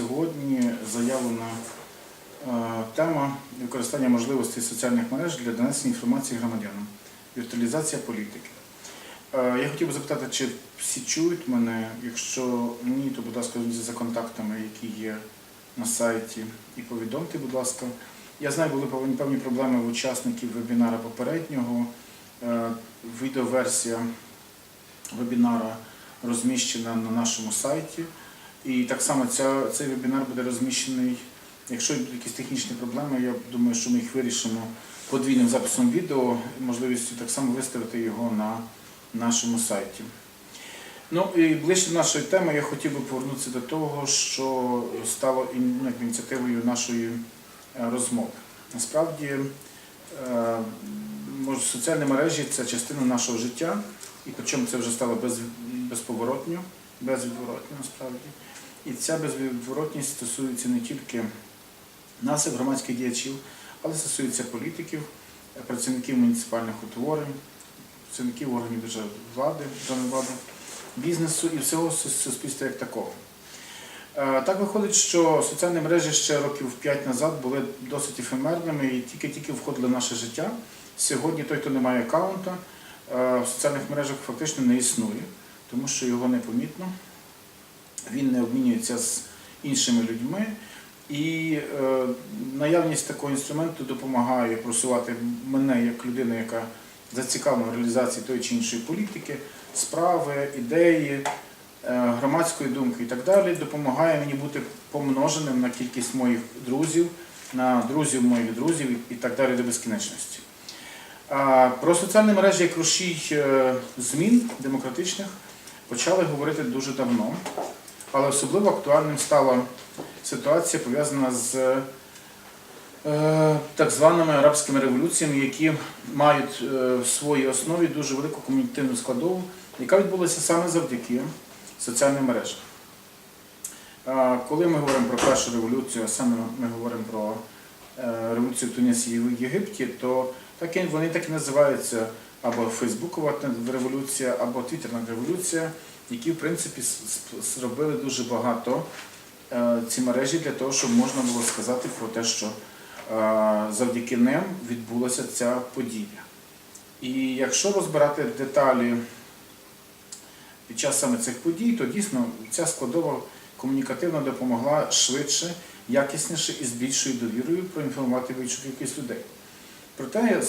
Сьогодні заявлена е, тема використання можливостей соціальних мереж для донесення інформації громадянам. Віртуалізація політики. Е, Я хотів би запитати, чи всі чують мене? Якщо ні, то, будь ласка, за контактами, які є на сайті, і повідомте, будь ласка. Я знаю, були певні- певні проблеми в учасників вебінара попереднього. Е, Відеоверсія вебінара розміщена на нашому сайті. І так само ця, цей вебінар буде розміщений. Якщо будуть якісь технічні проблеми, я думаю, що ми їх вирішимо подвійним записом відео можливістю так само виставити його на нашому сайті. Ну і ближче до нашої теми я хотів би повернутися до того, що стало ну, ініціативою нашої е, розмови. Насправді, е, соціальні мережі це частина нашого життя, і причому це вже стало без, безповоротньо, насправді. І ця безвідворотність стосується не тільки нас, як громадських діячів, але стосується політиків, працівників муніципальних утворень, працівників органів державної влади, державної бізнесу і всього суспільства як такого. Е, Так виходить, що соціальні мережі ще років 5 назад були досить ефемерними і тільки-тільки входили в наше життя. Сьогодні той, хто не має аккаунта, е, в соціальних мережах фактично не існує, тому що його непомітно, він не обмінюється з іншими людьми. І е, наявність такого інструменту допомагає просувати мене як людину, яка зацікавлена в реалізації тої чи іншої політики, справи, ідеї, е, громадської думки і так далі, допомагає мені бути помноженим на кількість моїх друзів, на друзів моїх друзів і- так далі до безкінечності. А Про соціальні мережі як рушій е, змін демократичних почали говорити дуже давно, але особливо актуальним стала ситуація пов'язана з е, так званими арабськими революціями, які мають е, в своїй основі дуже велику комунітивну складову, яка відбулася саме завдяки соціальним мережам. Коли ми говоримо про першу революцію, а саме ми говоримо про е, революцію в Тунісі в Єгипті, то вони так і називаються або Фейсбукова революція, або Твіттерна революція, які в принципі зробили дуже багато е, ці мережі для того, щоб можна було сказати про те, що е, завдяки ним відбулася ця подія. І якщо розбирати деталі під час саме цих подій, то дійсно ця складова комунікативно допомогла швидше, якісніше і з більшою довірою проінформувати більшу кількість людей. Проте, е,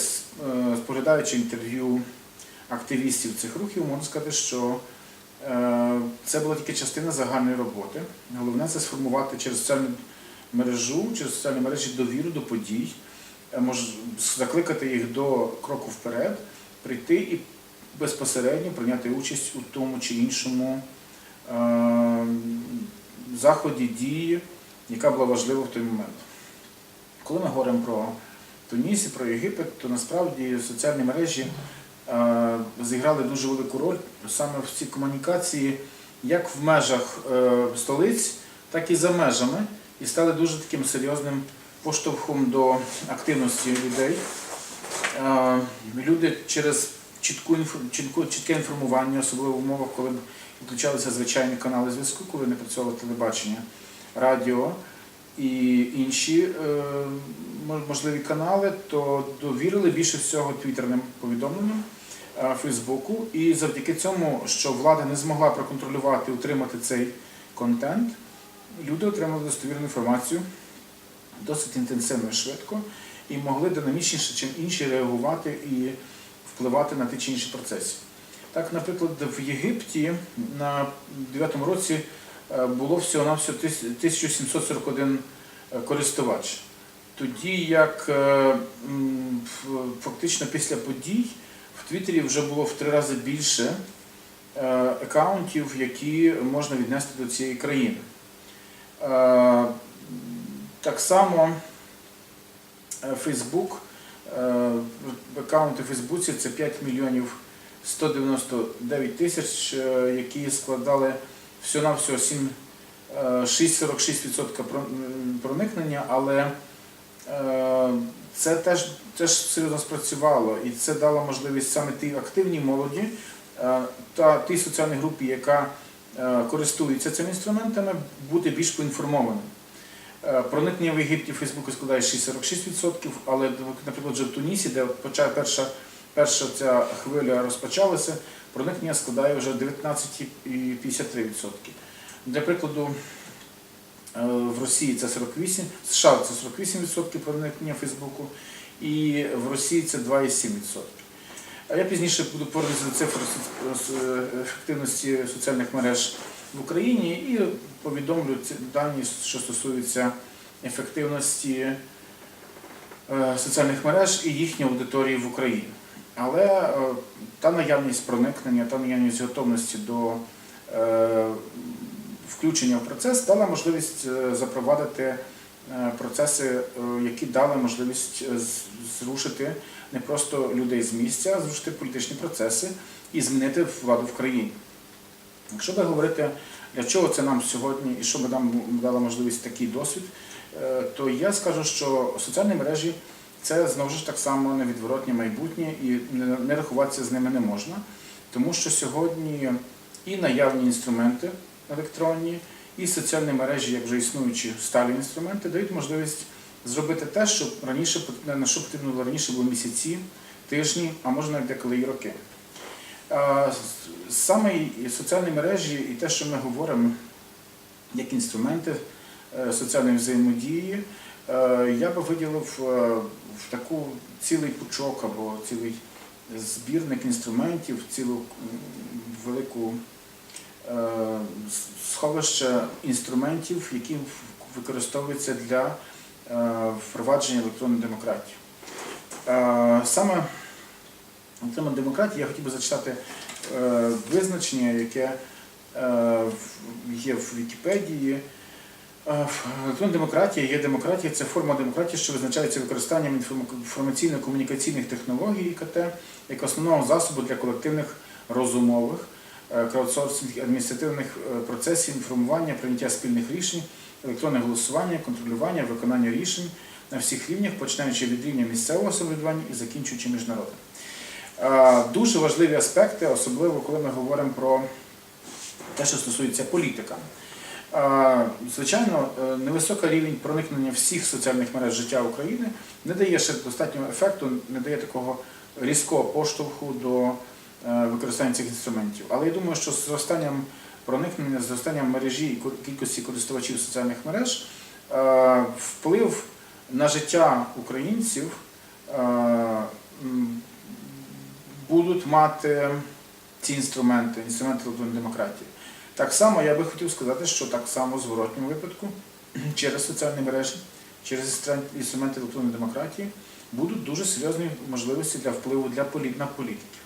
споглядаючи інтерв'ю активістів цих рухів, можна сказати, що це була тільки частина загальної роботи. Головне це сформувати через соціальну мережу, через соціальні мережі довіру до подій, е, закликати їх до кроку вперед, прийти і безпосередньо прийняти участь у тому чи іншому е, заході дії, яка була важлива в той момент. Коли ми говоримо про Туніс і про Єгипет, то насправді соціальні мережі е, зіграли дуже велику роль саме в цій комунікації, як в межах е, столиць, так і за межами, і стали дуже таким серйозним поштовхом до активності людей. Е, Люди через чітку, чітке інформування, особливо в умовах, коли включалися звичайні канали зв'язку, коли не працювало телебачення, радіо і інші е, можливі канали, то довірили більше всього твіттерним повідомленням е, Фейсбуку. І завдяки цьому, що влада не змогла проконтролювати, утримати цей контент, люди отримали достовірну інформацію досить інтенсивно і швидко і могли динамічніше, чим інші, реагувати і впливати на ті чи інші процеси. Так, наприклад, в Єгипті на 9-му році е, було всього-навсього тис- 1741 е, користувач. Тоді як е, фактично після подій в Твіттері вже було в три рази більше е, аккаунтів, які можна віднести до цієї країни. Е, Так само Фейсбук, е, аккаунти в Фейсбуці це 5 мільйонів 199 тисяч, які складали всього-навсього 7, е, 6,46% проникнення, але це теж, теж серйозно спрацювало і це дало можливість саме тій активній молоді е, та тій соціальній групі, яка е, користуються цими інструментами, бути більш поінформованим. Е, Проникнення в Єгипті Фейсбуку складає 6-46%, але, наприклад, вже в Тунісі, де перша, перша ця хвиля розпочалася, проникнення складає вже 19,53%. Для прикладу, в Росії це 48%, в США це 48% проникнення Фейсбуку, і в Росії це 2,7%. А я пізніше буду повернутися до цифр ефективності соціальних мереж в Україні і повідомлю дані, що стосуються ефективності е, соціальних мереж і їхньої аудиторії в Україні. Але е, та наявність проникнення, та наявність готовності до е, включення в процес дала можливість е, запровадити е, процеси, е, які дали можливість зрушити не просто людей з місця, а зрушити політичні процеси і змінити владу в країні. Якщо би говорити, для чого це нам сьогодні і що би нам дало можливість такий досвід, то я скажу, що соціальні мережі це знову ж так само невідворотнє майбутнє і не рахуватися з ними не можна, тому що сьогодні і наявні інструменти електронні, і соціальні мережі, як вже існуючі сталі інструменти, дають можливість зробити те, що раніше на що потрібно було раніше були місяці, тижні, а може навіть деколи і роки. Саме соціальні мережі і те, що ми говоримо як інструменти е, соціальної взаємодії, е, я би виділив е, в таку цілий пучок або цілий збірник інструментів, цілу велику сховище інструментів, які використовуються для е, впровадження електронної демократії. Е, Саме електронна демократія, я хотів би зачитати е, визначення, яке е, є в Вікіпедії. Е, Електронна демократія є демократія, це форма демократії, що визначається використанням інформаційно-комунікаційних технологій ІКТ як основного засобу для колективних розумових, е, краудсорсинг адміністративних е, процесів, інформування, прийняття спільних рішень, електронне голосування, контролювання, виконання рішень на всіх рівнях, починаючи від рівня місцевого самоврядування і закінчуючи міжнародним. Е, Дуже важливі аспекти, особливо коли ми говоримо про те, що стосується політика. Е, Звичайно, е, невисокий рівень проникнення всіх соціальних мереж життя України не дає ще достатнього ефекту, не дає такого різкого поштовху до е, використання цих інструментів. Але я думаю, що з зростанням проникнення, з зростанням мережі і кількості користувачів соціальних мереж е, вплив на життя українців е, будуть мати ці інструменти, інструменти демократії. Так само я би хотів сказати, що так само в зворотньому випадку через соціальні мережі, через інструменти електронної демократії будуть дуже серйозні можливості для впливу для полі- на політиків.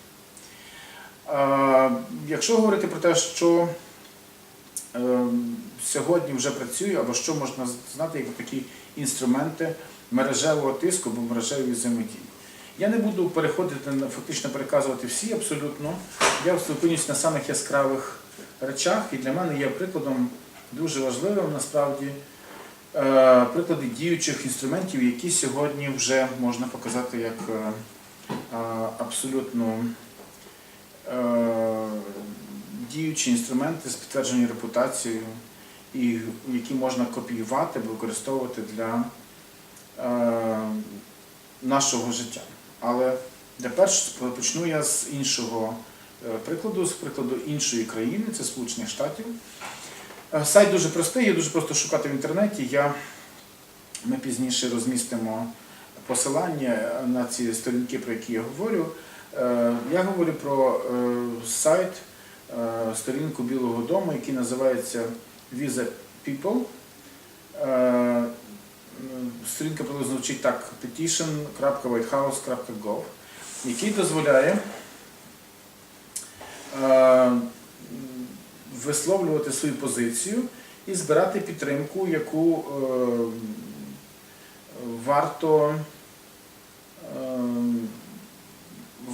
Якщо говорити про те, що е, сьогодні вже працює, або що можна знати як такі інструменти мережевого тиску або мережевої взаємодії. Я не буду переходити фактично переказувати всі абсолютно. Я зупинюсь на самих яскравих речах, і для мене є прикладом дуже важливим насправді е, приклади діючих інструментів, які сьогодні вже можна показати як е, е, абсолютно діючі інструменти з підтвердженою репутацією, і які можна копіювати або використовувати для е, нашого життя. Але для почну я з іншого е, прикладу, з прикладу іншої країни, це Сполучених Штатів. Е, Сайт дуже простий, є дуже просто шукати в інтернеті. Я, ми пізніше розмістимо посилання на ці сторінки, про які я говорю. Е, Я говорю про е, сайт, е, сторінку Білого Дому, який називається Visa People. Сторінка приблизно звучить так: petition.whitehouse.gov, який дозволяє висловлювати свою позицію і збирати підтримку, яку варто, е,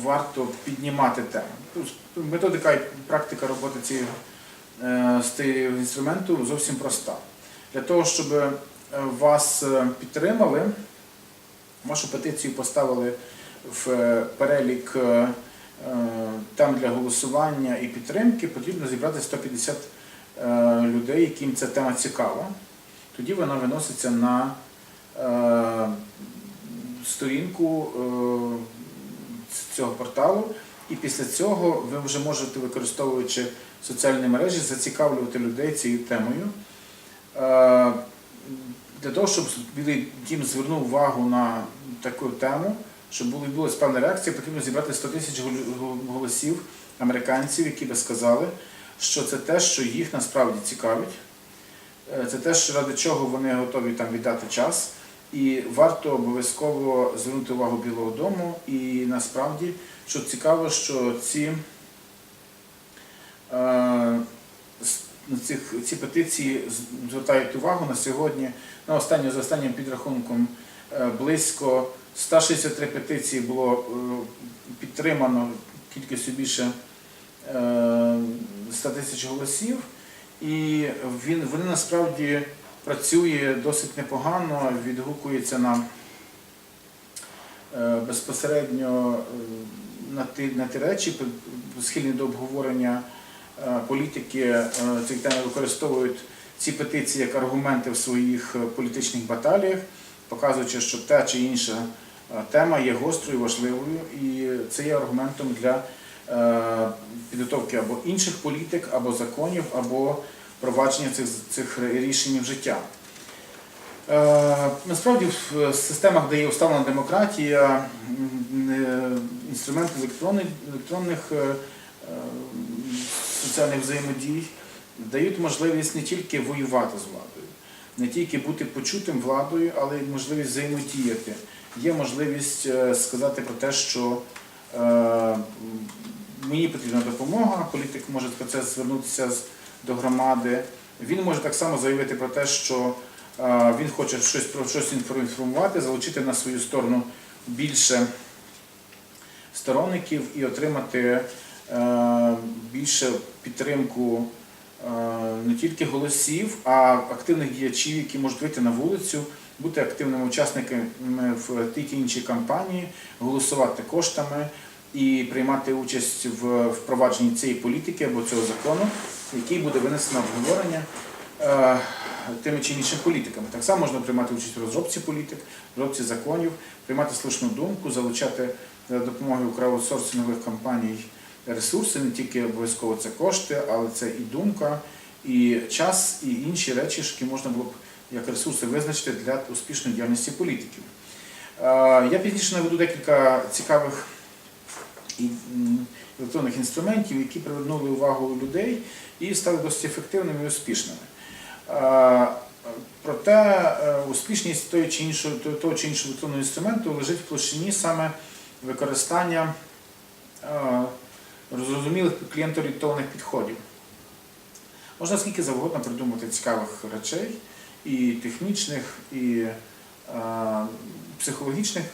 варто піднімати тему. Методика і практика роботи цієї, е, з цього інструменту зовсім проста. Для того, щоб е, вас е, підтримали, вашу петицію поставили в перелік там для голосування і підтримки, потрібно зібрати 150 е, людей, яким ця тема цікава, тоді вона виноситься на сторінку цього порталу, і після цього ви вже можете, використовуючи соціальні мережі, зацікавлювати людей цією темою. Е, Для того, щоб дім звернув увагу на таку тему, щоб була відбулася певна реакція, потрібно зібрати 100 тисяч голосів американців, які би сказали, що це те, що їх насправді цікавить. Е, Це те, ради чого вони готові віддати час. І варто обов'язково звернути увагу Білого Дому. І насправді, що цікаво, що ці, е, ці петиції звертають увагу на сьогодні. На останню, за останнім підрахунком е, близько 163 петиції було е, підтримано кількістю більше е, 100 тисяч голосів. І він, вони насправді працює досить непогано, відгукується на е, безпосередньо е, на ті, на ті речі, схильні до обговорення е, політики цих тем використовують ці петиції як аргументи в своїх політичних баталіях, показуючи, що та чи інша тема є гострою, важливою, і це є аргументом для підготовки або інших політик, або законів, або впровадження цих, цих рішень в життя. Е, Насправді в системах, де є уставлена демократія, е, інструменти електронних, електронних соціальних взаємодій дають можливість не тільки воювати з владою, не тільки бути почутим владою, але й можливість взаємодіяти. Є можливість е, сказати про те, що мені потрібна допомога, політик може про це звернутися з- до громади. Він може так само заявити про те, що е, він хоче щось про щось інформувати, залучити на свою сторону більше сторонників і отримати е, більше підтримку е, не тільки голосів, а активних діячів, які можуть вийти на вулицю, бути активними учасниками в тій чи іншій кампанії, голосувати коштами і приймати участь в впровадженні цієї політики або цього закону, який буде винесено обговорення е, тими чи іншими політиками. Так само можна приймати участь в розробці політик, розробці законів, приймати слушну думку, залучати за допомогою краудсорсингових компаній ресурси, не тільки обов'язково це кошти, але це і думка, і час, і інші речі, які можна було б як ресурси визначити для успішної діяльності політиків. Е, Я пізніше наведу декілька цікавих електронних інструментів, які привернули увагу людей і стали досить ефективними і успішними. Проте е, успішність того чи іншого, того чи іншого електронного інструменту лежить в площині саме використання е, зрозумілих клієнторієнтованих підходів. Можна скільки завгодно придумати цікавих речей, і технічних, і е, психологічних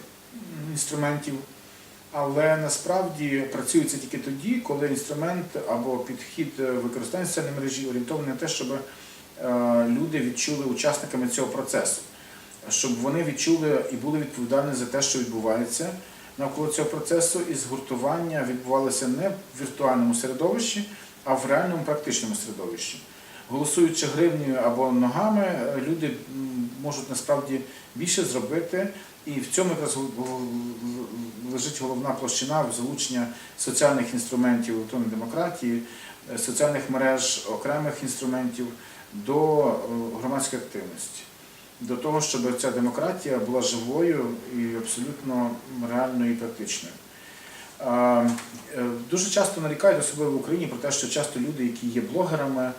інструментів, але насправді працюється тільки тоді, коли інструмент або підхід е, використання соціальної мережі орієнтований на те, щоб е, люди відчули учасниками цього процесу, щоб вони відчули і були відповідальні за те, що відбувається навколо цього процесу, і згуртування відбувалося не в віртуальному середовищі, а в реальному практичному середовищі. Голосуючи гривнею або ногами, люди можуть насправді більше зробити, і в цьому якраз лежить головна площина в залучення соціальних інструментів електронної демократії, е, соціальних мереж, окремих інструментів до е, громадської активності, до того, щоб ця демократія була живою і абсолютно реальною і практичною. Е, Дуже часто нарікають, особливо в Україні, про те, що часто люди, які є блогерами,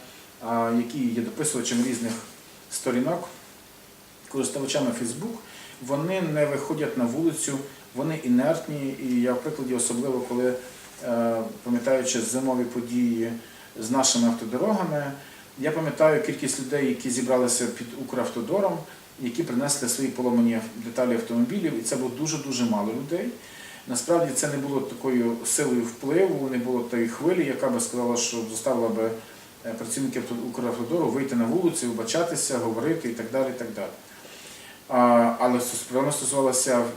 які є дописувачами різних сторінок, користувачами Facebook, вони не виходять на вулицю, вони інертні. І я в прикладі, особливо коли е, пам'ятаючи зимові події з нашими автодорогами, я пам'ятаю кількість людей, які зібралися під Укравтодором, які принесли свої поломані деталі автомобілів, і це було дуже-дуже мало людей. Насправді це не було такою силою впливу, не було тої хвилі, яка би сказала, що заставила би е, працівників Укравтодору вийти на вулицю, вибачатися, говорити і так далі. І так далі. Але проблема стосувалася в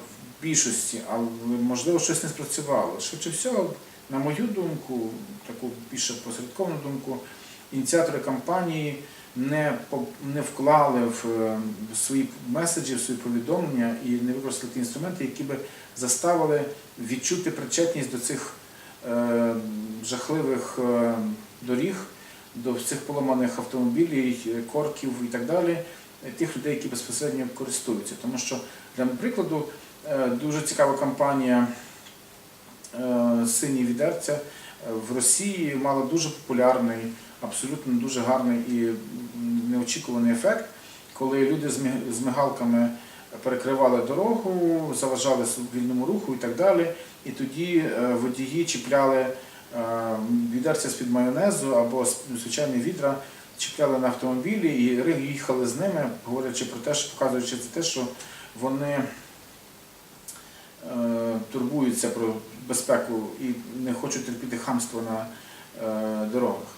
більшості, але можливо щось не спрацювало. Швидше всього, на мою думку, таку більше посередковану думку, ініціатори кампанії не, не вклали в е, свої меседжі, в свої повідомлення і не використали ті інструменти, які би заставили відчути причетність до цих е, жахливих е, доріг, до цих поламаних автомобілів, е, корків і так далі, тих людей, які безпосередньо користуються. Тому що, для прикладу, е, дуже цікава кампанія е, Сині відерця е, в Росії мала дуже популярний, абсолютно дуже гарний і неочікуваний ефект, коли люди з мигалками перекривали дорогу, заважали вільному руху і так далі. І тоді е, водії чіпляли е, відерця з-під майонезу або звичайні відра, чіпляли на автомобілі і їхали з ними, говорячи про те, що показуючи це те, що вони е, турбуються про безпеку і не хочуть терпіти хамство на е, дорогах.